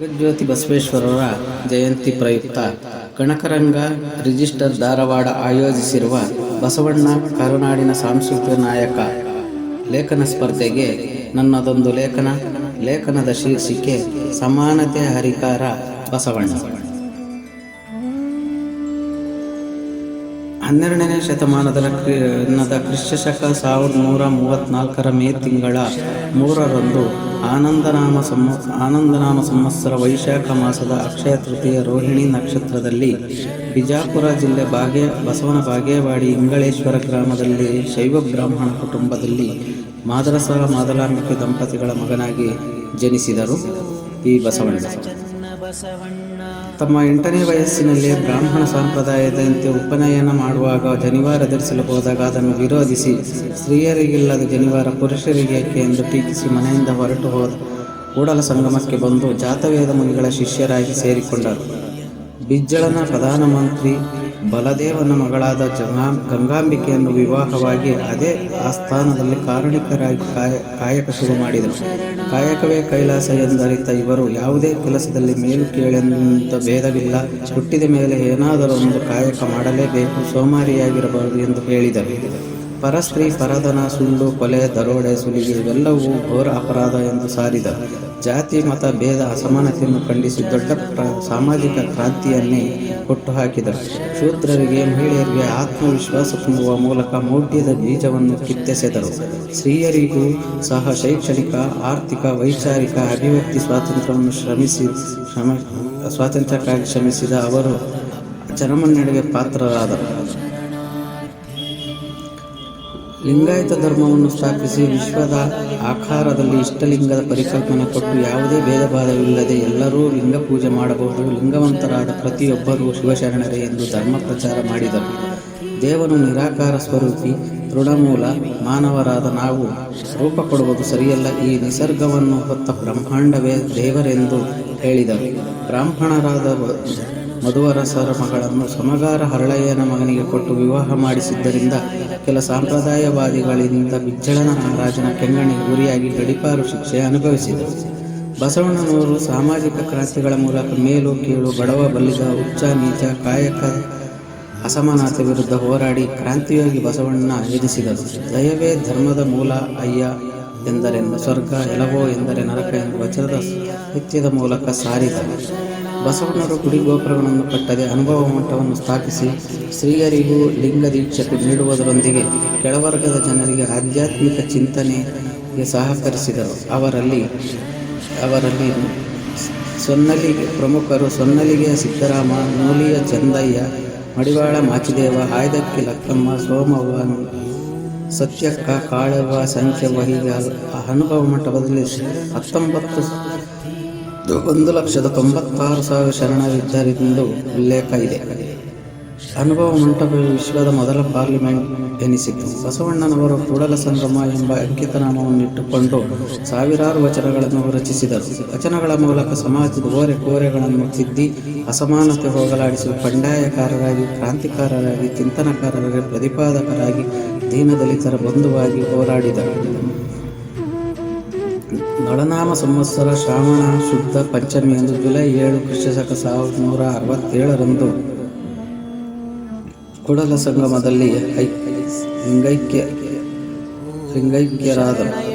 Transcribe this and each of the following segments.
ಜಗಜ್ಯೋತಿ ಬಸವೇಶ್ವರರ ಜಯಂತಿ ಪ್ರಯುಕ್ತ ಕನಕರಂಗ ರಿಜಿಸ್ಟರ್ ಧಾರವಾಡ ಆಯೋಜಿಸಿರುವ ಬಸವಣ್ಣ ಕರುನಾಡಿನ ಸಾಂಸ್ಕೃತಿಕ ನಾಯಕ ಲೇಖನ ಸ್ಪರ್ಧೆಗೆ ನನ್ನದೊಂದು ಲೇಖನ, ಲೇಖನದ ಶೀರ್ಷಿಕೆ ಸಮಾನತೆ ಹರಿಕಾರ ಬಸವಣ್ಣ. ಹನ್ನೆರಡನೇ ಶತಮಾನದ ಕ್ರಿನದ ಕ್ರಿಸ್ತ ಶಕ ಸಾವಿರದ ನೂರ ಮೂವತ್ತ್ನಾಲ್ಕರ ಮೇ ತಿಂಗಳ ಮೂರರಂದು ಆನಂದನಾಮ ಸಂ ಆನಂದನಾಮ ಸಂವತ್ಸರ ವೈಶಾಖ ಮಾಸದ ಅಕ್ಷಯ ತೃತೀಯ ರೋಹಿಣಿ ನಕ್ಷತ್ರದಲ್ಲಿ ಬಿಜಾಪುರ ಜಿಲ್ಲೆ ಬಾಗೇ, ಬಸವನ ಬಾಗೇವಾಡಿ ಇಂಗಳೇಶ್ವರ ಗ್ರಾಮದಲ್ಲಿ ಶೈವ ಬ್ರಾಹ್ಮಣ ಕುಟುಂಬದಲ್ಲಿ ಮಾದರಸ ಮಾದಲಾಂಬಿಕೆ ದಂಪತಿಗಳ ಮಗನಾಗಿ ಜನಿಸಿದರು ಈ ಬಸವಣ್ಣ. ತಮ್ಮ ಎಂಟನೇ ವಯಸ್ಸಿನಲ್ಲಿ ಬ್ರಾಹ್ಮಣ ಸಂಪ್ರದಾಯದಂತೆ ಉಪನಯನ ಮಾಡುವಾಗ ಜನಿವಾರ ಧರಿಸಲು ಹೋದಾಗ ಅದನ್ನು ವಿರೋಧಿಸಿ, ಸ್ತ್ರೀಯರಿಗಿಲ್ಲದ ಜನಿವಾರ ಪುರುಷರಿಗೆ ಏಕೆ ಎಂದು ಟೀಕಿಸಿ ಮನೆಯಿಂದ ಹೊರಟು ಹೋದ ಕೂಡಲ ಸಂಗಮಕ್ಕೆ ಬಂದು ಜಾತವೇದ ಮುನಿಗಳ ಶಿಷ್ಯರಾಗಿ ಸೇರಿಕೊಂಡರು. ಬಿಜ್ಜಳನ ಪ್ರಧಾನಮಂತ್ರಿ ಬಲದೇವನ ಮಗಳಾದ ಜಂಗಾ ಗಂಗಾಂಬಿಕೆಯನ್ನು ವಿವಾಹವಾಗಿ ಅದೇ ಆಸ್ಥಾನದಲ್ಲಿ ಕಾರಣಿಕರಾಗಿ ಕಾಯ ಕಾಯಕ ಶುರು ಮಾಡಿದರು. ಕಾಯಕವೇ ಕೈಲಾಸ ಎಂದರಿತ ಇವರು ಯಾವುದೇ ಕೆಲಸದಲ್ಲಿ ಮೇಲು ಕೇಳೆಂತ ಭೇದವಿಲ್ಲ. ಹುಟ್ಟಿದ ಮೇಲೆ ಏನಾದರೂ ಒಂದು ಕಾಯಕ ಮಾಡಲೇಬೇಕು, ಸೋಮಾರಿಯಾಗಿರಬಾರದು ಎಂದು ಹೇಳಿದರು. ಪರಸ್ತ್ರೀ ಪರಧನ ಸುಳ್ಳು ಕೊಲೆ, ದರೋಡೆ, ಸುಲಿಗೆ ಇವೆಲ್ಲವೂ ಘೋರ ಅಪರಾಧ ಎಂದು ಸಾರಿದ. ಜಾತಿ, ಮತ, ಭೇದ, ಅಸಮಾನತೆಯನ್ನು ಖಂಡಿಸಿ ದೊಡ್ಡ ಸಾಮಾಜಿಕ ಕ್ರಾಂತಿಯನ್ನೇ ಹುಟ್ಟುಹಾಕಿದರು ಶೂದ್ರರಿಗೆ, ಮಹಿಳೆಯರಿಗೆ ಆತ್ಮವಿಶ್ವಾಸ ತುಂಬುವ ಮೂಲಕ ಮೌಢ್ಯದ ಬೀಜವನ್ನು ಕಿತ್ತೆಸೆದರು. ಸ್ತ್ರೀಯರಿಗೂ ಸಹ ಶೈಕ್ಷಣಿಕ, ಆರ್ಥಿಕ, ವೈಚಾರಿಕ ಅಭಿವ್ಯಕ್ತಿ ಸ್ವಾತಂತ್ರ್ಯವನ್ನು ಶ್ರಮಿಸಿ, ಶ್ರಮ, ಸ್ವಾತಂತ್ರ್ಯಕ್ಕಾಗಿ ಶ್ರಮಿಸಿದ ಅವರು ಜನಮನ್ನಣೆಗೆ ಪಾತ್ರರಾದರು. ಲಿಂಗಾಯತ ಧರ್ಮವನ್ನು ಸ್ಥಾಪಿಸಿ ವಿಶ್ವದ ಆಕಾರದಲ್ಲಿ ಇಷ್ಟಲಿಂಗದ ಪರಿಕಲ್ಪನೆ ಕೊಟ್ಟು ಯಾವುದೇ ಭೇದ ಭಾವವಿಲ್ಲದೆ ಎಲ್ಲರೂ ಲಿಂಗ ಪೂಜೆ ಮಾಡಬಹುದು. ಲಿಂಗವಂತರಾದ ಪ್ರತಿಯೊಬ್ಬರೂ ಶಿವಶರಣರೇ ಎಂದು ಧರ್ಮ ಪ್ರಚಾರ ಮಾಡಿದರು. ದೇವನು ನಿರಾಕಾರ ಸ್ವರೂಪಿ, ತೃಣಮೂಲ, ಮಾನವರಾದ ನಾವು ರೂಪ ಕೊಡುವುದು ಸರಿಯಲ್ಲ. ಈ ನಿಸರ್ಗವನ್ನು ಹೊತ್ತ ಬ್ರಹ್ಮಾಂಡವೇ ದೇವರೆಂದು ಹೇಳಿದರು. ಬ್ರಾಹ್ಮಣರಾದ ಮಧುವರಸರ ಮಗಳನ್ನು ಸಮಗಾರ ಹರಳಯ್ಯನ ಮಗನಿಗೆ ಕೊಟ್ಟು ವಿವಾಹ ಮಾಡಿಸಿದ್ದರಿಂದ ಕೆಲ ಸಂಪ್ರದಾಯವಾದಿಗಳಿಂದ ಬಿಜ್ಜಳನ ಮಹಾರಾಜನ ಕೆಂಗಣಿಗೆ ಗುರಿಯಾಗಿ ಗಡಿಪಾರು ಶಿಕ್ಷೆ ಅನುಭವಿಸಿದರು. ಬಸವಣ್ಣನವರು ಸಾಮಾಜಿಕ ಕ್ರಾಂತಿಗಳ ಮೂಲಕ ಮೇಲು ಕೀಳು ಬಡವ ಬಲ್ಲಿದ ಉಚ್ಚ ನೀಚ ಕಾಯಕ ಅಸಮಾನತೆ ವಿರುದ್ಧ ಹೋರಾಡಿ ಕ್ರಾಂತಿಯೋಗಿ ಬಸವಣ್ಣ ಎದಿಸಿದರು ದಯವೇ ಧರ್ಮದ ಮೂಲ ಅಯ್ಯ ಎಂದರೆ ಸ್ವರ್ಗ ಎಲವೋ ಎಂದರೆ ನರಕ ಎಂದು ವಚನದ ನಿತ್ಯದ ಮೂಲಕ ಸಾರಿದರು ಬಸವಣ್ಣರು ಗುಡಿ ಗೋಪುರಗಳನ್ನು ಕಟ್ಟದೆ ಅನುಭವ ಮಟ್ಟವನ್ನು ಸ್ಥಾಪಿಸಿ ಸ್ತ್ರೀಯರಿಗೂ ಲಿಂಗ ದೀಕ್ಷೆ ನೀಡುವುದರೊಂದಿಗೆ ಕೆಳವರ್ಗದ ಜನರಿಗೆ ಆಧ್ಯಾತ್ಮಿಕ ಚಿಂತನೆಗೆ ಸಹಕರಿಸಿದರು. ಅವರಲ್ಲಿ ಅವರಲ್ಲಿ ಸೊನ್ನಲಿಗೆ ಪ್ರಮುಖರು ಸೊನ್ನಲಿಗೆಯ ಸಿದ್ದರಾಮ, ನೂಲಿಯ ಚಂದಯ್ಯ, ಮಡಿವಾಳ ಮಾಚಿದೇವ, ಆಯ್ದಕ್ಕಿ ಲಕ್ಕಮ್ಮ, ಸೋಮವ್ವ, ಸತ್ಯಕ್ಕ ಕಾಳವ್ವ ಸಂಖ್ಯವ ಹೀಗೆ ಅನುಭವ ಮಟ್ಟದಲ್ಲಿ ಹತ್ತೊಂಬತ್ತು ಒಂದು ಲಕ್ಷದ ತೊಂಬತ್ತಾರು ಸಾವಿರ ಶರಣರಿದ್ದರೆಂದು ಉಲ್ಲೇಖ ಇದೆ. ಅನುಭವ ಮಂಟಪವು ವಿಶ್ವದ ಮೊದಲ ಪಾರ್ಲಿಮೆಂಟ್ ಎನಿಸಿತು. ಬಸವಣ್ಣನವರು ಕೂಡಲ ಸಂಗಮ ಎಂಬ ಅಂಕಿತನಾಮವನ್ನಿಟ್ಟುಕೊಂಡು ಸಾವಿರಾರು ವಚನಗಳನ್ನು ರಚಿಸಿದರು. ವಚನಗಳ ಮೂಲಕ ಸಮಾಜದ ಓರೆ ಕೋರೆಗಳನ್ನು ತಿದ್ದಿ ಅಸಮಾನತೆ ಹೋಗಲಾಡಿಸಿ ಬಂಡಾಯಕಾರರಾಗಿ ಕ್ರಾಂತಿಕಾರರಾಗಿ, ಚಿಂತನಕಾರರಾಗಿ, ಪ್ರತಿಪಾದಕರಾಗಿ, ದೀನದಲಿತರ ಬಂಧುವಾಗಿ ಹೋರಾಡಿದರು. ನಳನಾಮ ಸಂವತ್ಸರ ಶ್ರಾವಣ ಶುದ್ಧ ಪಂಚಮಿಯಂದು ಜುಲೈ ಏಳು ಕ್ರಿಸ್ತಶಕ ಸಾವಿರದ ನೂರ ಅರವತ್ತೇಳರಂದು ಕುಡಲ ಸಂಗಮದಲ್ಲಿ ಲಿಂಗೈಕ್ಯ ಲಿಂಗೈಕ್ಯರಾದರು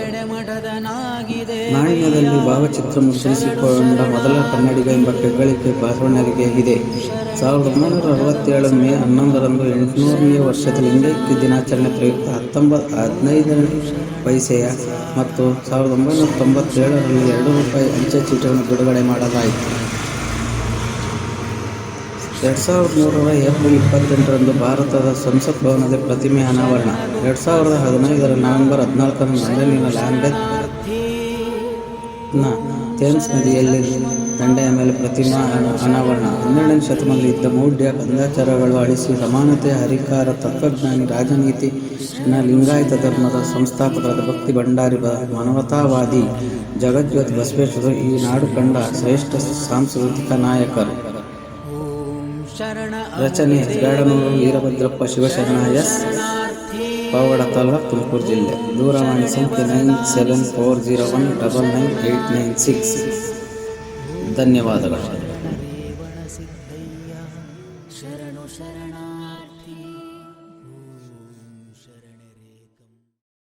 ನಾಣ್ಯದಲ್ಲಿ ಭಾವಚಿತ್ರ ಮುದ್ರಿಸಿಕೊಂಡ ಮೊದಲ ಕನ್ನಡಿಗ ಎಂಬ ಹೆಗ್ಗಳಿಕೆ ಬಸವಣ್ಣರಿಗೆ ಇದೆ. ಸಾವಿರದ ಒಂಬೈನೂರ ಅರವತ್ತೇಳು ಮೇ ಹನ್ನೊಂದರಂದು ಎಂಟುನೂರನೇ ವರ್ಷದ ಲಿಂಗೈಕ್ಯ ದಿನಾಚರಣೆ ಪ್ರಯುಕ್ತ ಹತ್ತೊಂಬತ್ತು ಹದಿನೈದನೇ ಪೈಸೆಯ ಮತ್ತು ಸಾವಿರದ ಒಂಬೈನೂರ ತೊಂಬತ್ತೇಳರಲ್ಲಿ ಎರಡು ರೂಪಾಯಿ ಅಂಚೆ ಚೀಟಿಯನ್ನು ಬಿಡುಗಡೆ ಮಾಡಲಾಯಿತು. ಎರಡು ಸಾವಿರದ ಮೂರರ ಏಪ್ರಿಲ್ ಇಪ್ಪತ್ತೆಂಟರಂದು ಭಾರತದ ಸಂಸತ್ ಭವನದ ಪ್ರತಿಮೆ ಅನಾವರಣ. ಎರಡು ಸಾವಿರದ ಹದಿನೈದರ ನವೆಂಬರ್ ಹದಿನಾಲ್ಕರಂದು ಲಂಡನ್ನಿನ ಲ್ಯಾಂಬೆತ್ ನ ಥೇಮ್ಸ್ ನದಿಯಲ್ಲಿ ದಂಡೆಯ ಮೇಲೆ ಪ್ರತಿಮಾ ಅನಾವರಣ. ಹನ್ನೆರಡನೇ ಶತಮಾನದಲ್ಲಿ ಇದ್ದ ಮೌಢ್ಯ ಕಂದಾಚಾರಗಳು ಅಳಿಸಿ ಸಮಾನತೆ ಹರಿಕಾರ ತತ್ವಜ್ಞಾನಿ ರಾಜನೀತಿ ಲಿಂಗಾಯತ ಧರ್ಮದ ಸಂಸ್ಥಾಪಕರಾದ ಭಕ್ತಿ ಭಂಡಾರಿ ಮಾನವತಾವಾದಿ ಜಗಜ್ಯೋತಿ ಬಸವೇಶ್ವರರು ಈ ನಾಡು ಕಂಡ ಶ್ರೇಷ್ಠ ಸಾಂಸ್ಕೃತಿಕ ನಾಯಕರು. ರಚನೆ ಬ್ಯಾಡನೂರು ವೀರಭದ್ರಪ್ಪ ಶಿವಶರಣ ಎಸ್. ಪಾವಡ ತಾಲೂಕು ತುಮಕೂರು ಜಿಲ್ಲೆ. ದೂರವಾಣಿ ಸಂಖ್ಯೆ nine seven four zero one double nine eight nine six. ಧನ್ಯವಾದಗಳು.